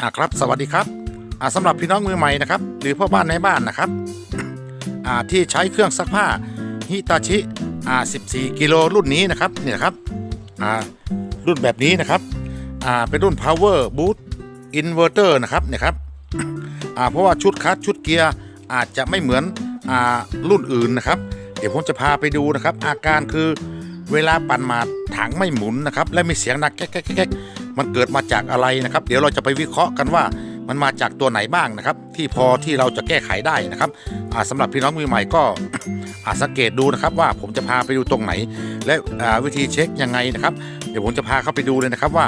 อ่าครับ สวัสดีครับอ่าสำหรับพี่น้องมือใหม่นะครับ หรือพ่อบ้านในบ้านนะครับอ่าที่ใช้เครื่องซักผ้าฮิตาชิอ่า14 กิโลรุ่นนี้นะครับเนี่ยครับอ่ารุ่นแบบนี้นะครับอ่าเป็นรุ่น power boot inverter นะครับเนี่ยครับอ่าเพราะว่าชุดคัสชุดเกียร์อาจจะไม่เหมือนอ่ารุ่นอื่นนะครับ เดี๋ยวผมจะพาไปดูนะครับ อาการคือเวลาปั่นมาถังไม่หมุนนะครับ และมีเสียงดังแก๊กแก๊กแก๊กแก๊ก มันเกิดมาจากอะไรนะครับ เดี๋ยวเราจะไปวิเคราะห์กันว่ามันมาจากตัวไหนบ้างนะครับ ที่พอที่เราจะแก้ไขได้นะครับอ่าสำหรับพี่น้องมือใหม่ก็อาสังเกตดูนะครับว่าผมจะพาไปดูตรงไหน และวิธีเช็คยังไงนะครับ เดี๋ยวผมจะพาเข้าไปดูเลยนะครับว่า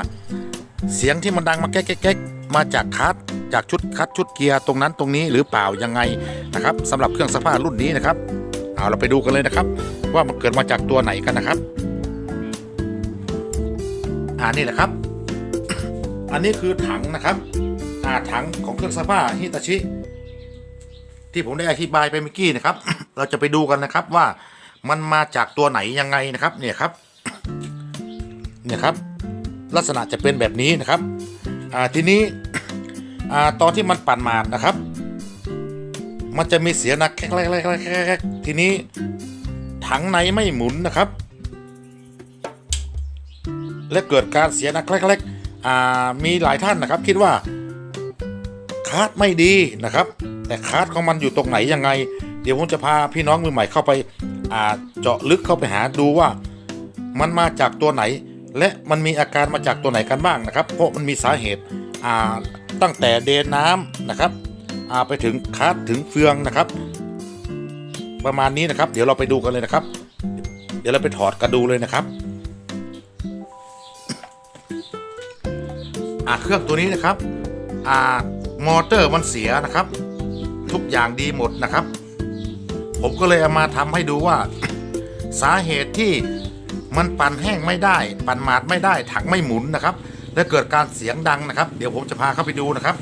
เสียงที่มันดังมาแก๊กแก๊กมาจากคัสจากชุดคัสชุดเกียร์ตรงนั้นตรงนี้หรือเปล่ายังไงนะครับสำหรับเครื่องซักผ้ารุ่นนี้นะครับเอาเราไปดูกันเลยนะครับ ว่ามันเกิดมาจากตัวไหนกันนะครับอ่านี่แหละครับ อันนี้คือถังนะครับอาถังของเครื่องซักผ้าฮิตาชิ ที่ผมได้อธิบายไปเมื่อกี้นะครับ เราจะไปดูกันนะครับว่ามันมาจากตัวไหนยังไงนะครับเนี่ยครับเนี่ยครับ ลักษณะจะเป็นแบบนี้นะครับอ่าทีนี้อ่าตอนที่มันปั่นมาดนะครับ มันจะมีเสียงนะแคกแคกแคกแคกทีนี้ถังในไม่หมุนนะครับ และเกิดการเสียนะแคกแคก มีหลายท่านนะครับคิดว่าคาร์ดไม่ดีนะครับ แต่คาร์ดของมันอยู่ตรงไหนยังไง เดี๋ยวผมจะพาพี่น้องมือใหม่เข้าไปเจาะลึกเข้าไปหาดูว่ามันมาจากตัวไหน และมันมีอาการมาจากตัวไหนกันบ้างนะครับ เพราะมันมีสาเหตุตั้งแต่เดนน้ำนะครับไปถึงคาร์ดถึงเฟืองนะครับ ประมาณนี้นะครับ เดี๋ยวเราไปดูกันเลยนะครับ เดี๋ยวเราไปถอดกันดูเลยนะครับ อ่าเครื่องตัวนี้นะครับอ่ามอเตอร์มันเสียนะครับ ทุกอย่างดีหมดนะครับ ผมก็เลยเอามาทำให้ดูว่า สาเหตุที่มันปั่นแห้งไม่ได้ ปั่นหมาดไม่ได้ถังไม่หมุนนะครับ และเกิดการเสียงดังนะครับ เดี๋ยวผมจะพาเข้าไปดูนะครับ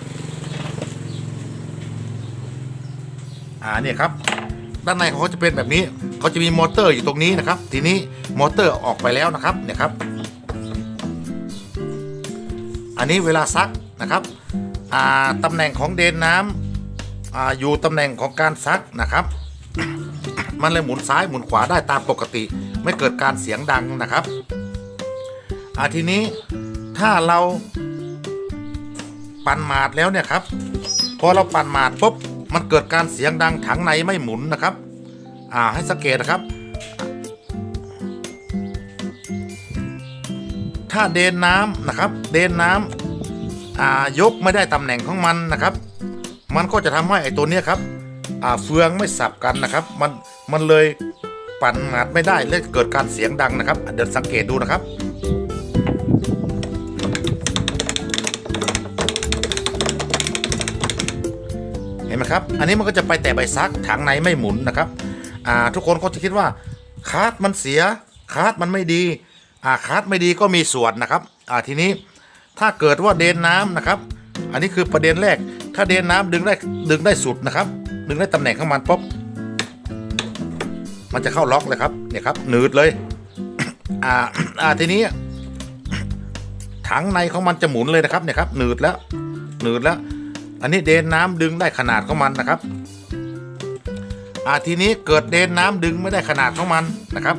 อ่าเนี่ยครับด้านในเขาจะเป็นแบบนี้เขาจะมีมอเตอร์อยู่ตรงนี้นะครับ ทีนี้มอเตอร์ออกไปแล้วนะครับเนี่ยครับ อันนี้เวลาซักนะครับตำแหน่งของเดนน้ำออยู่ตำแหน่งของการซักนะครับ มันเลยหมุนซ้ายหมุนขวาได้ตามปกติ ไม่เกิดการเสียงดังนะครับทีนี้ถ้าเราปั่นหมาดแล้วเนี่ยครับพอเราปั่นหมาดปุ๊บมันเกิดการเสียงดังถังในไม่หมุนนะครับ อ่าให้สังเกตนะครับ ถ้าเดนน้ำนะครับ เดนน้ำอ่ายกไม่ได้ตำแหน่งของมันนะครับ มันก็จะทำให้ไอ้ตัวเนี้ยครับเฟืองไม่สับกันนะครับ มันมันเลยปั่นหมาดไม่ได้และเกิดการเสียงดังนะครับ เดี๋ยวสังเกตดูนะครับเห็นไหมครับ อันนี้มันก็จะไปแต่ใบซักถังในไม่หมุนนะครับ อ่า ทุกคนก็จะคิดว่าคาร์ดมันเสียคาร์ดมันไม่ดี อาคาดไม่ดีก็มีส่วนนะครับอ่าทีนี้ถ้าเกิดว่าเดนน้ำนะครับ อันนี้คือประเด็นแรก ถ้าเดนน้ำดึงได้ดึงได้สุดนะครับ ดึงได้ตำแหน่งของมันปุ๊บมันจะเข้าล็อกเลยครับเนี่ยครับหนืดเลยอ่าอ่าทีนี้ถังในของมันจะหมุนเลยนะครับเนี่ยครับหนืดแล้วหนืดแล้ว อันนี้เดนน้ำดึงได้ขนาดของมันนะครับอ่าทีนี้เกิดเดนน้ำดึงไม่ได้ขนาดของมันนะครับ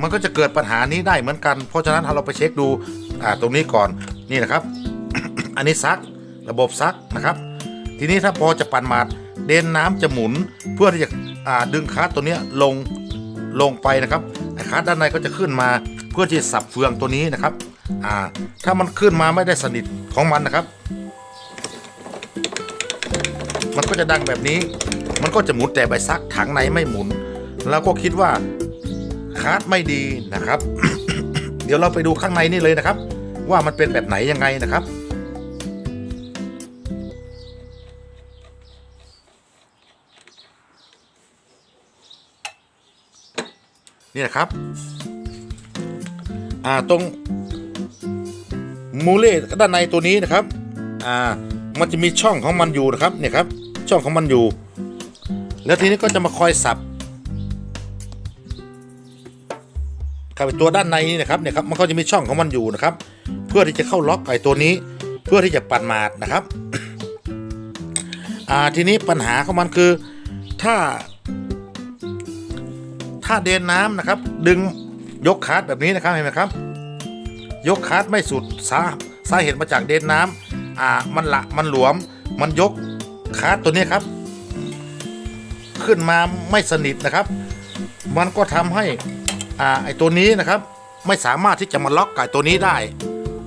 มันก็จะเกิดปัญหานี้ได้เหมือนกัน เพราะฉะนั้นเราไปเช็คดูอ่าตรงนี้ก่อนนี่นะครับ อันนี้ซักระบบซักนะครับ ทีนี้ถ้าพอจะปั่นหมาดเดนน้ำจะหมุนเพื่อที่จะอ่าดึงคาร์ตัวนี้ลงลงไปนะครับคาร์ด้านในก็จะขึ้นมาเพื่อที่จะสับเฟืองตัวนี้นะครับอ่าถ้ามันขึ้นมาไม่ได้สนิทของมันนะครับ มันก็จะดังแบบนี้ มันก็จะหมุนแต่ใบซักถังในไม่หมุน แล้วก็คิดว่า คาร์ดไม่ดีนะครับ เดี๋ยวเราไปดูข้างในนี่เลยนะครับ ว่ามันเป็นแบบไหนยังไงนะครับนี่นะครับ อ่า ตรงมูเล่ด้านในตัวนี้นะครับ อ่า มันจะมีช่องของมันอยู่นะครับ เนี่ยครับ ช่องของมันอยู่ แล้วทีนี้ก็จะมาคอยสับ ข้าไปตัวด้านในนี่นะครับเนี่ยครับมันก็จะมีช่องของมันอยู่นะครับ เพื่อที่จะเข้าล็อกไอ้ตัวนี้ เพื่อที่จะปั่นมาดนะครับอ่าทีนี้ปัญหาของมันคือถ้า ถ้าเดินน้ำนะครับ ดึงยกคาร์ดแบบนี้นะครับเห็นไหมครับ ยกคาร์ดไม่สุดสาสาเหตุมาจากเดินน้ำอ่ามันละมันหลวม มันยกคาร์ดตัวนี้ครับ ขึ้นมาไม่สนิทนะครับ มันก็ทำให้ อ่าไอตัวนี้นะครับไม่สามารถที่จะมาล็อกไก่ตัวนี้ได้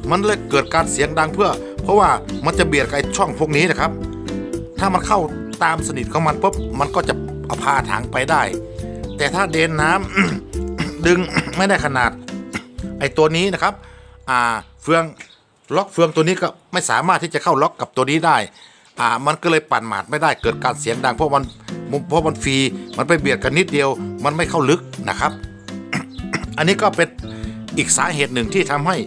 มันเลยเกิดการเสียงดังเพื่อ เพราะว่ามันจะเบียดกับไอช่องพวกนี้นะครับ ถ้ามันเข้าตามสนิทของมันปุ๊บมันก็จะเอาพาถังไปได้ แต่ถ้าเดนน้ำดึงไม่ได้ขนาด ไอ้ตัวนี้นะครับ อ่าเฟืองล็อกเฟืองตัวนี้ก็ไม่สามารถที่จะเข้าล็อกกับตัวนี้ได้ อ่า มันก็เลยปั่นหมาดไม่ได้เกิดการเสียงดังเพราะมันเพราะมันฟรีมันไปเบียดกันนิดเดียว มันไม่เข้าลึกนะครับ อันนี้ก็เป็นอีกสาเหตุหนึ่งที่ทำให้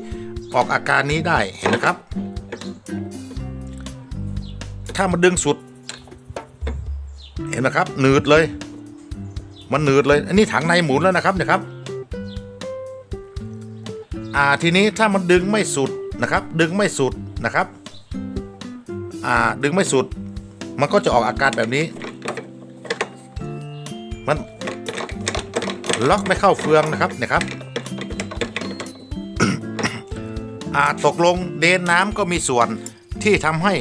ออกอาการนี้ได้เห็นนะครับ ถ้ามันดึงสุด เห็นไหมครับ หนืดเลย มันหนืดเลย อันนี้ถังในหมุนแล้วนะครับเนี่ยครับ อ่าทีนี้ถ้ามันดึงไม่สุดนะครับ ดึงไม่สุดนะครับ อ่าดึงไม่สุด มันก็จะออกอาการแบบนี้ มัน ล็อกไม่เข้าเฟืองนะครับเนี่ยครับอาตกลงเดนน้ำก็มีส่วนที่ทำให้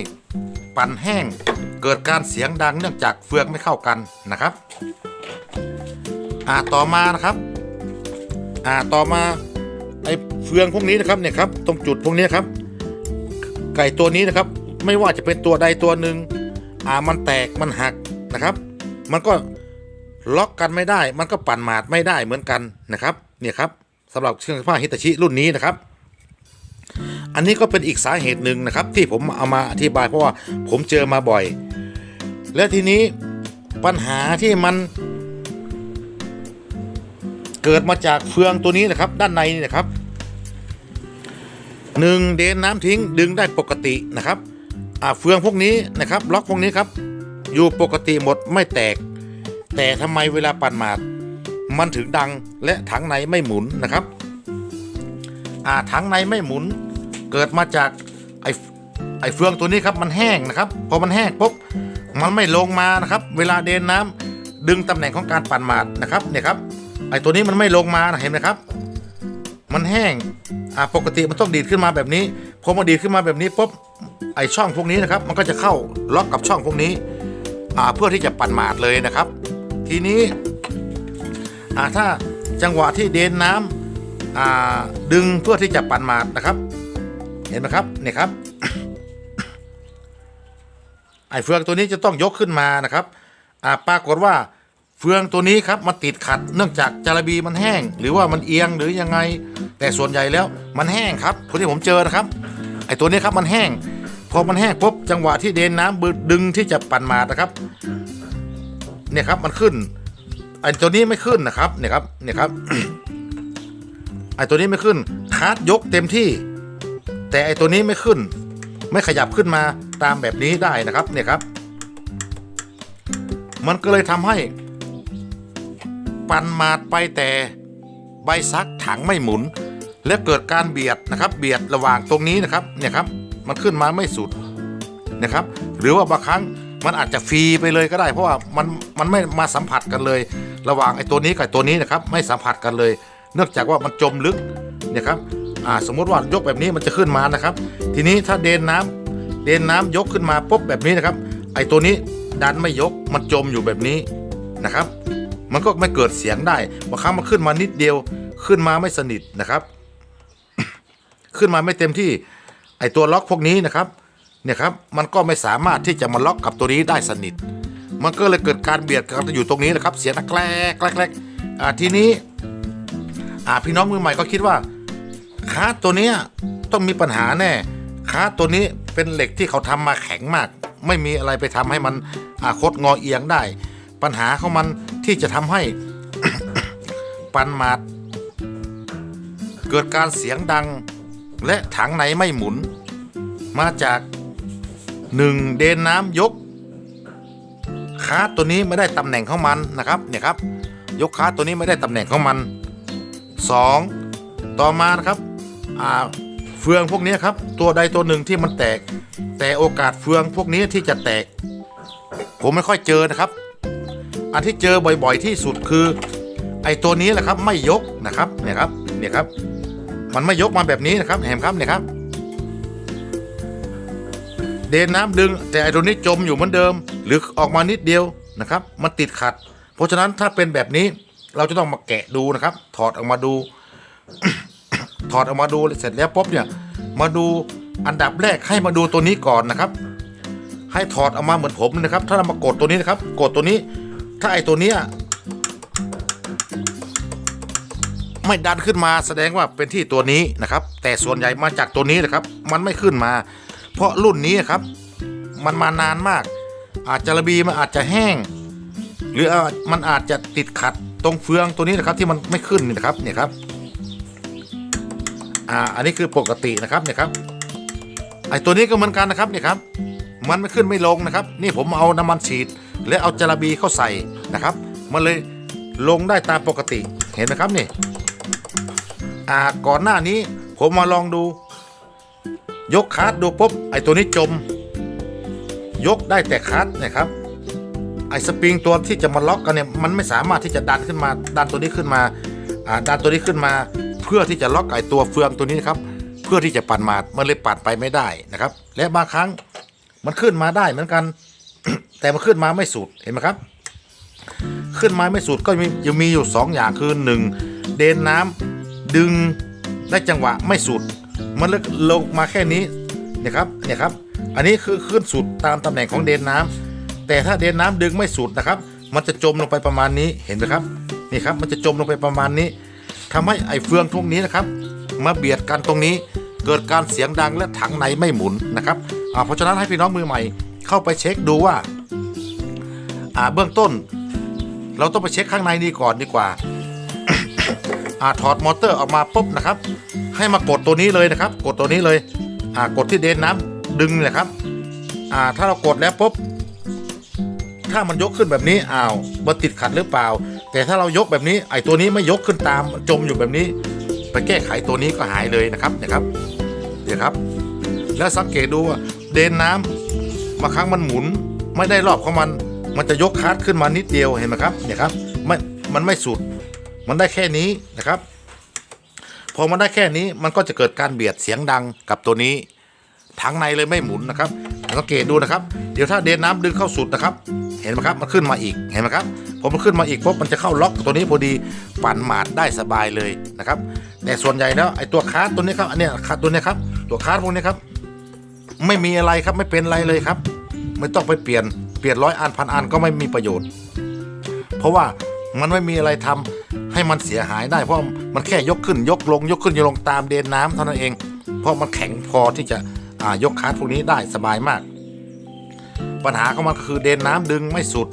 ปั่นแห้งเกิดการเสียงดังเนื่องจากเฟืองไม่เข้ากันนะครับอาต่อมานะครับอาต่อมาไอ้เฟืองพวกนี้นะครับเนี่ยครับตรงจุดพวกนี้ครับ ไก่ตัวนี้นะครับ ไม่ว่าจะเป็นตัวใดตัวหนึ่งอามันแตกมันหักนะครับ มันก็ ล็อกกันไม่ได้ มันก็ปั่นหมาดไม่ได้เหมือนกันนะครับเนี่ยครับสำหรับเครื่องซักผ้าฮิตาชิรุ่นนี้นะครับ อันนี้ก็เป็นอีกสาเหตุหนึ่งนะครับ ที่ผมเอามาอธิบายเพราะว่าผมเจอมาบ่อย และทีนี้ปัญหาที่มันเกิดมาจากเฟืองตัวนี้นะครับ ด้านในนี่นะครับหนึ่งเดนน้ำทิ้งดึงได้ปกตินะครับเฟืองพวกนี้นะครับ ล็อกพวกนี้ครับ อยู่ปกติหมดไม่แตก แต่ทำไมเวลาปั่นหมาดมันถึงดังและถังในไม่หมุนนะครับ อ่าถังในไม่หมุน เกิดมาจากไอไอเฟืองตัวนี้ครับมันแห้งนะครับพอมันแห้งปุ๊บมันไม่ลงมานะครับ เวลาเดินน้ำดึงตำแหน่งของการปั่นหมาดนะครับเนี่ยครับไอตัวนี้มันไม่ลงมานะเห็นไหมครับ มันแห้งอ่าปกติมันต้องดีดขึ้นมาแบบนี้พอมาดีดขึ้นมาแบบนี้ปุ๊บไอช่องพวกนี้นะครับ มันก็จะเข้าล็อกกับช่องพวกนี้อ่าเพื่อที่จะปั่นหมาดเลยนะครับ ทีนี้ถ้าจังหวะที่เดนน้ำอ่าดึงเพื่อที่จะปั่นหมาดนะครับ เห็นไหมครับเนี่ยครับไอเฟืองตัวนี้จะต้องยกขึ้นมานะครับอ่าปรากฏว่าเฟืองตัวนี้ครับมันติดขัดเนื่องจากจารบีมันแห้ง หรือว่ามันเอียงหรือยังไง แต่ส่วนใหญ่แล้วมันแห้งครับคนที่ผมเจอนะครับไอตัวนี้ครับมันแห้งพอมันแห้งปุ๊บจังหวะที่เดนน้ำบึดึงที่จะปั่นมานะครับ เนี่ยครับมันขึ้นไอ้ตัวนี้ไม่ขึ้นนะครับเนี่ยครับเนี่ยครับไอ้ตัวนี้ไม่ขึ้นคาร์ดยกเต็มที่ แต่ไอตัวนี้ไม่ขึ้น ไม่ขยับขึ้นมาตามแบบนี้ได้นะครับเนี่ยครับ มันก็เลยทำให้ ปั่นมาดไปแต่ใบซักถังไม่หมุน และเกิดการเบียดนะครับ เบียดระหว่างตรงนี้นะครับเนี่ยครับ มันขึ้นมาไม่สุดนะครับ หรือว่าบางครั้ง มันอาจจะฟรีไปเลยก็ได้ เพราะว่ามันมันไม่มาสัมผัสกันเลย ระหว่างไอ้ตัวนี้กับตัวนี้นะครับไม่สัมผัสกันเลย เนื่องจากว่ามันจมลึกเนี่ยครับอ่าสมมุติว่ายกแบบนี้มันจะขึ้นมานะครับ ทีนี้ถ้าเดนน้ำเดนน้ำยกขึ้นมาปุ๊บแบบนี้นะครับ ไอ้ตัวนี้ดันไม่ยกมันจมอยู่แบบนี้นะครับ มันก็ไม่เกิดเสียงได้บางครั้งมันขึ้นมานิดเดียวขึ้นมาไม่สนิทนะครับ ขึ้นมาไม่เต็มที่ไอ้ตัวล็อกพวกนี้นะครับ เนี่ยครับมันก็ไม่สามารถที่จะมาล็อกกับตัวนี้ได้สนิท มันก็เลยเกิดการเบียดกันอยู่ตรงนี้นะครับ เสียงแกลกแกลกแกลกอ่าทีนี้อาพี่น้องมือใหม่ก็คิดว่าค้าตัวนี้ต้องมีปัญหาแน่ค้าตัวนี้เป็นเหล็กที่เขาทำมาแข็งมาก ไม่มีอะไรไปทำให้มันอาคดงอเอียงได้ ปัญหาของมันที่จะทำให้ปันมาดเกิดการเสียงดังและถังไหนไม่หมุน มาจาก หนึ่งเดนน้ำยกคาร์ดตัวนี้ไม่ได้ตำแหน่งของมันนะครับเนี่ยครับ ยกคาร์ดตัวนี้ไม่ได้ตำแหน่งของมัน 2. ต่อมานะครับอ่าฟืองพวกนี้ครับตัวใดตัวหนึ่งที่มันแตก แต่โอกาสเฟืองพวกนี้ที่จะแตก ผมไม่ค่อยเจอนะครับ อันที่เจอบ่อยๆที่สุดคือ ไอ้ตัวนี้แหละครับไม่ยกนะครับเนี่ยครับเนี่ยครับ มันไม่ยกมาแบบนี้นะครับเห็นครับเนี่ยครับ เดนน้ำดึง แต่ไอตัวนี้จมอยู่เหมือนเดิม หรือออกมานิดเดียวนะครับ มันติดขัด เพราะฉะนั้นถ้าเป็นแบบนี้เราจะต้องมาแกะดูนะครับ ถอดออกมาดู ถอดออกมาดูเสร็จแล้วปุ๊บเนี่ย มาดูอันดับแรกให้มาดูตัวนี้ก่อนนะครับ ให้ถอดออกมาเหมือนผมนะครับ ถ้าเรามากดตัวนี้นะครับ กดตัวนี้ ถ้าไอตัวเนี้ยไม่ดันขึ้นมาแสดงว่าเป็นที่ตัวนี้นะครับ แต่ส่วนใหญ่มาจากตัวนี้นะครับ มันไม่ขึ้นมา เพราะรุ่นนี้ครับ มันมานานมาก อาจจะระบีมันอาจจะแห้ง หรือมันอาจจะติดขัดตรงเฟืองตัวนี้นะครับที่มันไม่ขึ้นนี่นะครับเนี่ยครับอ่าอันนี้คือปกตินะครับเนี่ยครับไอตัวนี้ก็เหมือนกันนะครับเนี่ยครับ มันไม่ขึ้นไม่ลงนะครับ นี่ผมเอาน้ำมันฉีด และเอาจาระบีเข้าใส่นะครับ มันเลยลงได้ตามปกติเห็นไหมครับนี่อ่าก่อนหน้านี้ผมมาลองดู ยกคาร์ดดูปุ๊บไอตัวนี้จม ยกได้แต่คาร์ดนะครับไอสปริงตัวที่จะมาล็อกกันเนี่ยมันไม่สามารถที่จะดันขึ้นมาดันตัวนี้ขึ้นมาอ่าดันตัวนี้ขึ้นมา เพื่อที่จะล็อกไอตัวเฟืองตัวนี้นะครับ เพื่อที่จะปั่นมามันเลยปั่นไปไม่ได้นะครับ และบางครั้งมันขึ้นมาได้เหมือนกัน แต่มันขึ้นมาไม่สุดเห็นไหมครับ ขึ้นมาไม่สุดก็มีจะมีอยู่สองอย่างคือหนึ่งเดนน้ำดึงได้จังหวะไม่สุด มันเลยลงมาแค่นี้นะครับเนี่ยครับ อันนี้คือขึ้นสุดตามตำแหน่งของเดนน้ำแต่ถ้าเดนน้ำดึงไม่สุดนะครับ มันจะจมลงไปประมาณนี้เห็นไหมครับนี่ครับมันจะจมลงไปประมาณนี้ทำให้ไอ้เฟืองทุกนี้นะครับ มาเบียดกันตรงนี้ เกิดการเสียงดังและถังในไม่หมุนนะครับอ่าเพราะฉะนั้นให้พี่น้องมือใหม่ เข้าไปเช็คดูว่าอ่าเบื้องต้น เราต้องไปเช็คข้างในนี้ก่อนดีกว่า อ่าถอดมอเตอร์ออกมาปุ๊บนะครับ ให้มากดตัวนี้เลยนะครับ กดตัวนี้เลยอ่ากดที่เดนน้ำดึงเลยครับอ่าถ้าเรากดแล้วปุ๊บถ้ามันยกขึ้นแบบนี้อ้าวมันติดขัดหรือเปล่า แต่ถ้าเรายกแบบนี้ไอ้ตัวนี้ไม่ยกขึ้นตามจมอยู่แบบนี้ ไปแก้ไขตัวนี้ก็หายเลยนะครับนี่ยครับเดี๋ยวครับ แล้วสังเกตดูว่าเดนน้ำบาครั้งมันหมุน ไม่ได้รอบของมัน มันจะยกคาร์ดขึ้นมานิดเดียวเห็นไหมครับเนี่ยครับไม่มันไม่สุด มันได้แค่นี้นะครับ พอมันได้แค่นี้มันก็จะเกิดการเบียดเสียงดังกับตัวนี้ถังในเลยไม่หมุนนะครับสังเกตดูนะครับ เดี๋ยวถ้าเดนน้ำดึงเข้าสุดนะครับ เห็นไหมครับมันขึ้นมาอีกเห็นไหมครับพอมันขึ้นมาอีกปุ๊บมันจะเข้าล็อกตัวนี้พอดีปั่นหมาดได้สบายเลยนะครับ แต่ส่วนใหญ่แล้วไอ้ตัวคาร์ดตัวนี้ครับอันเนี้ยคาร์ดตัวนี้ครับตัวคาร์ดพวกนี้ครับ ไม่มีอะไรครับไม่เป็นอะไรเลยครับ ไม่ต้องไปเปลี่ยนเปลี่ยนร้อยอันพันอันก็ไม่มีประโยชน์ เพราะว่ามันไม่มีอะไรทำ ให้มันเสียหายได้ เพราะมันแค่ยกขึ้นยกลง ยกขึ้นยกลงตามเดนน้ำเท่านั้นเอง เพราะมันแข็งพอที่จะยกคาร์ดพวกนี้ได้สบายมาก ปัญหาของมันก็คือเดนน้ำดึงไม่สุด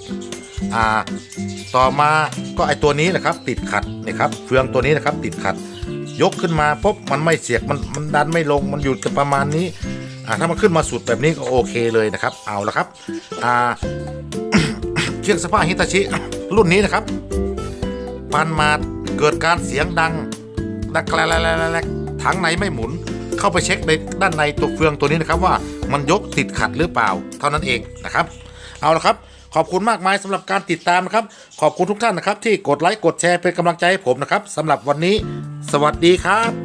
ต่อมาก็ไอตัวนี้นะครับ ติดขัดนี่ครับเฟืองตัวนี้นะครับติดขัด ยกขึ้นมาปุ๊บมันไม่เสียกมันมันดันไม่ลงมันอยู่จะประมาณนี้ถ้ามันขึ้นมาสุดแบบนี้ก็โอเคเลยนะครับ เอาละครับเครื่องสภาฮิตาชิรุ่นนี้นะครับ ปันมาเกิดการเสียงดังดังแกลกๆๆๆถังไหนไม่หมุน เข้าไปเช็คในด้านในตัวเฟืองตัวนี้นะครับว่ามันยกติดขัดหรือเปล่า เท่านั้นเองนะครับ เอาละครับ ขอบคุณมากมายสำหรับการติดตามนะครับ ขอบคุณทุกท่านนะครับ ที่กดไลค์กดแชร์เป็นกำลังใจให้ผมนะครับสำหรับวันนี้ สวัสดีครับ